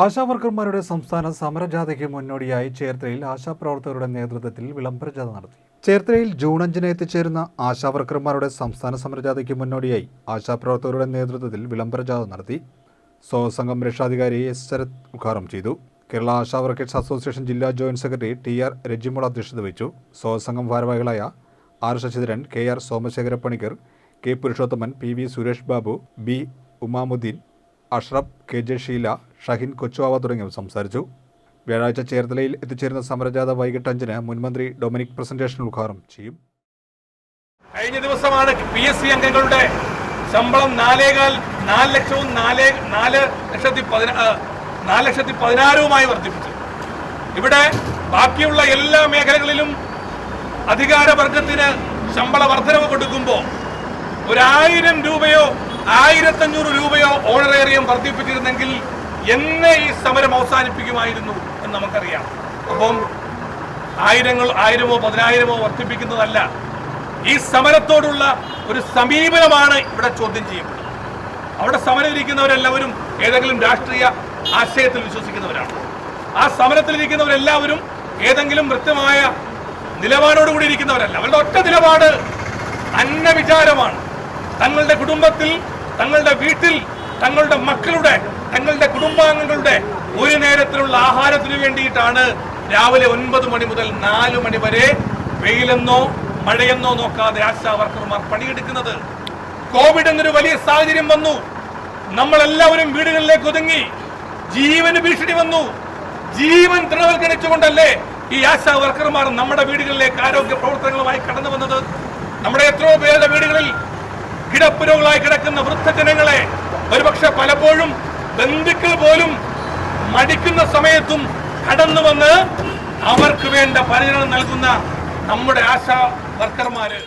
ആശാവർക്കർമാരുടെ സംസ്ഥാന സമരജാഥയ്ക്ക് മുന്നോടിയായി ചേർത്തലയിൽ ആശാപ്രവർത്തകരുടെ നേതൃത്വത്തിൽ വിളംബര ജാഥ നടത്തി. ചേർത്തലയിൽ ജൂൺ അഞ്ചിന് എത്തിച്ചേരുന്ന ആശാവർക്കർമാരുടെ സംസ്ഥാന സമരജാഥയ്ക്ക് മുന്നോടിയായി ആശാപ്രവർത്തകരുടെ നേതൃത്വത്തിൽ വിളംബര ജാഥ നടത്തി. സ്വസംഘം രക്ഷാധികാരി എസ് ശരത് ഉദ്ഘാടനം ചെയ്തു. കേരള ആശാ വർക്കേഴ്സ് അസോസിയേഷൻ ജില്ലാ joint secretary T R Rajimol അധ്യക്ഷത വഹിച്ചു. സ്വസംഘം ഭാരവാഹികളായ R Sasidharan K R Somasekhara Panicker K Purushothaman P V Suresh Babu B Umamudeen Ashraf K J Sheela Shahin Kochuvava തുടങ്ങിയവർ സംസാരിച്ചു. വ്യാഴാഴ്ച ചേർത്തലയിൽ എത്തിച്ചേരുന്ന സമരജാഥ വൈകിട്ട് അഞ്ചിന് മുൻമന്ത്രി ഡൊമിനിക് പ്രസന്റേഷൻ ഉദ്ഘാടനം ചെയ്യും. കഴിഞ്ഞ ദിവസമാണ് പി എസ് സി അംഗങ്ങളുടെ ശമ്പളം നാലേകാൽ നാല് ലക്ഷവും നാല് നാല് ലക്ഷത്തി നാല് ലക്ഷത്തി പതിനാറുമായി വർദ്ധിപ്പിച്ചു. ഇവിടെ ബാക്കിയുള്ള എല്ലാ മേഖലകളിലും അധികാരവർഗത്തിന് ശമ്പള വർധനവ് കൊടുക്കുമ്പോൾ ഒരായിരം രൂപയോ ആയിരത്തഞ്ഞൂറ് രൂപയോ ഓണറേറിയം വർദ്ധിപ്പിച്ചിരുന്നെങ്കിൽ എന്നെ ഈ സമരം അവസാനിപ്പിക്കുമായിരുന്നു എന്ന് നമുക്കറിയാം. അപ്പം ആയിരങ്ങൾ ആയിരമോ പതിനായിരമോ വർദ്ധിപ്പിക്കുന്നതല്ല ഈ സമരത്തോടുള്ള ഒരു സമീപനമാണ് ഇവിടെ ചോദ്യം ചെയ്യപ്പെടുന്നത്. അവിടെ സമരമിരിക്കുന്നവരെല്ലാവരും ഏതെങ്കിലും രാഷ്ട്രീയ ആശയത്തിൽ വിശ്വസിക്കുന്നവരാണ്. ആ സമരത്തിലിരിക്കുന്നവരെല്ലാവരും ഏതെങ്കിലും കൃത്യമായ നിലപാടോടുകൂടി ഇരിക്കുന്നവരല്ല. അവരുടെ ഒറ്റ നിലപാട് അന്നവിചാരമാണ് തങ്ങളുടെ കുടുംബത്തിൽ തങ്ങളുടെ വീട്ടിൽ തങ്ങളുടെ മക്കളുടെ തങ്ങളുടെ കുടുംബാംഗങ്ങളുടെ ഒരു നേരത്തിലുള്ള ആഹാരത്തിന് വേണ്ടിയിട്ടാണ് രാവിലെ ഒൻപത് മണി മുതൽ നാല് മണി വരെ വെയിലെന്നോ മഴയെന്നോ നോക്കാതെ ആശാ വർക്കർമാർ പണിയെടുക്കുന്നത്. കോവിഡ് എന്നൊരു വലിയ സാഹചര്യം വന്നു. നമ്മളെല്ലാവരും വീടുകളിലേക്ക് ഒതുങ്ങി. ജീവന് ഭീഷണി വന്നു. ജീവൻ തൃണവൽക്കരിച്ചുകൊണ്ടല്ലേ ഈ ആശാ വർക്കർമാർ നമ്മുടെ വീടുകളിലേക്ക് ആരോഗ്യ പ്രവർത്തനങ്ങളുമായി കടന്നു വന്നത്? നമ്മുടെ എത്രയോ പേരുടെ വീടുകളിൽ കിടപ്പുരോഗങ്ങളായി കിടക്കുന്ന ബന്ധുക്കൾ പോലും മടിക്കുന്ന സമയത്തും കടന്നു വന്ന് അവർക്ക് വേണ്ട പരിചരണം നൽകുന്ന നമ്മുടെ ആശാ വർക്കർമാര്.